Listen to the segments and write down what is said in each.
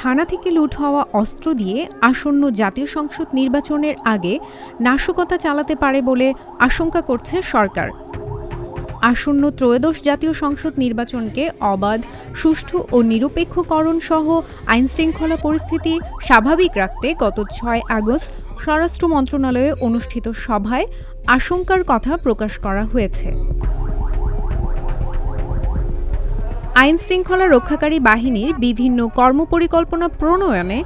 থানা থেকে লুট হওয়া অস্ত্র দিয়ে আসন্ন জাতীয় সংসদ নির্বাচনের আগে নাশকতা চালাতে পারে বলে আশঙ্কা করছে সরকার। আসন্ন ত্রয়োদশ জাতীয় সংসদ নির্বাচনকে অবাধ, সুষ্ঠু ও নিরপেক্ষকরণ সহ আইনশৃঙ্খলা পরিস্থিতি স্বাভাবিক রাখতে গত ছয় আগস্ট স্বরাষ্ট্র মন্ত্রণালয়ে অনুষ্ঠিত সভায় আশঙ্কার কথা প্রকাশ করা হয়েছে। আইন শৃঙ্খলা রক্ষাকারী বাহিনীর বিভিন্ন কর্মপরিকল্পনা প্রণয়নে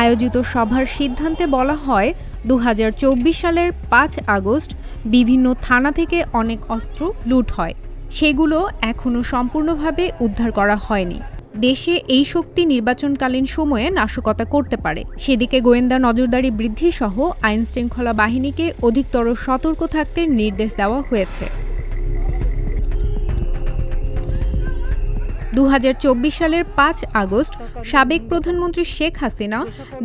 আয়োজিত সভার সিদ্ধান্তে বলা হয় দু হাজার চব্বিশ সালের পাঁচ আগস্ট বিভিন্ন থানা থেকে অনেক অস্ত্র লুট হয়। সেগুলো এখনও সম্পূর্ণভাবে উদ্ধার করা হয়নি। দেশে এই শক্তি নির্বাচনকালীন সময়ে নাশকতা করতে পারে। সেদিকে গোয়েন্দা নজরদারি বৃদ্ধি সহ আইন শৃঙ্খলা বাহিনীকে অধিকতর সতর্ক থাকতে নির্দেশ দেওয়া হয়েছে। দু হাজার চব্বিশ সালের পাঁচ আগস্ট সাবেক প্রধানমন্ত্রী শেখ হাসিনা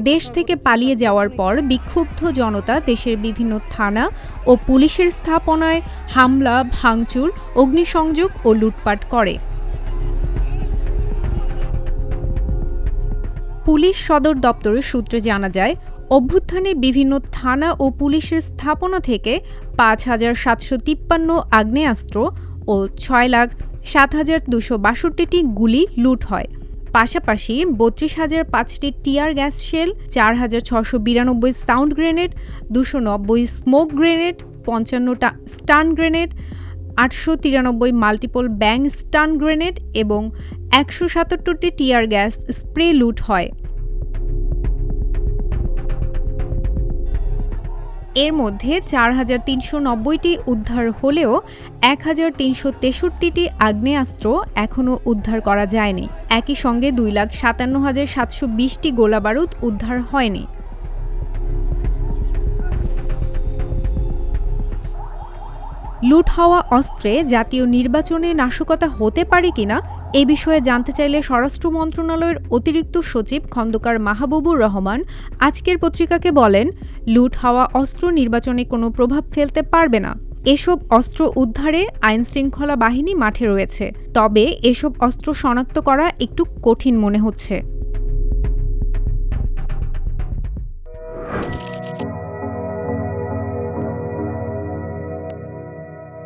দেশ থেকে পালিয়ে যাওয়ার পর বিক্ষুব্ধ জনতা দেশের বিভিন্ন থানা ও পুলিশের স্থাপনায় হামলা, ভাঙচুর, অগ্নিসংযোগ ও লুটপাট করে। পুলিশ সদর দপ্তরের সূত্রে জানা যায়, অভ্যুত্থানে বিভিন্ন থানা ও পুলিশের স্থাপনা থেকে পাঁচ হাজার সাতশো তিপ্পান্ন আগ্নেয়াস্ত্র ও ছয় লাখ সাত হাজার দুশো বাষট্টিটি গুলি লুট হয়। পাশাপাশি বত্রিশ হাজার পাঁচটি টিয়ার গ্যাস শেল, চার হাজার ছশো বিরানব্বই সাউন্ড গ্রেনেড, দুশো নব্বই স্মোক গ্রেনেড, পঞ্চান্নটা স্টান গ্রেনেড, আটশো তিরানব্বই মাল্টিপল ব্যাং স্টান গ্রেনেড এবং একশো সাতাত্তরটি টিয়ার গ্যাস স্প্রে লুট হয়। এর মধ্যে চার হাজার তিনশো নব্বইটি উদ্ধার হলেও এক হাজার তিনশো তেষট্টিটি আগ্নেয়াস্ত্র এখনও উদ্ধার করা যায়নি। একই সঙ্গে দুই লাখ সাতান্ন হাজার সাতশো বিশটি গোলাবারুদ উদ্ধার হয়নি। লুট হওয়া অস্ত্রে জাতীয় নির্বাচনে নাশকতা হতে পারে কিনা, এ বিষয়ে জানতে চাইলে স্বরাষ্ট্র মন্ত্রণালয়ের অতিরিক্ত সচিব খন্দকার মাহবুবুর রহমান আজকের পত্রিকাকে বলেন, লুট হওয়া অস্ত্র নির্বাচনে কোনো প্রভাব ফেলতে পারবে না। এসব অস্ত্র উদ্ধারে আইন শৃঙ্খলা বাহিনী মাঠে রয়েছে। তবে এসব অস্ত্র শনাক্ত করা একটু কঠিন মনে হচ্ছে।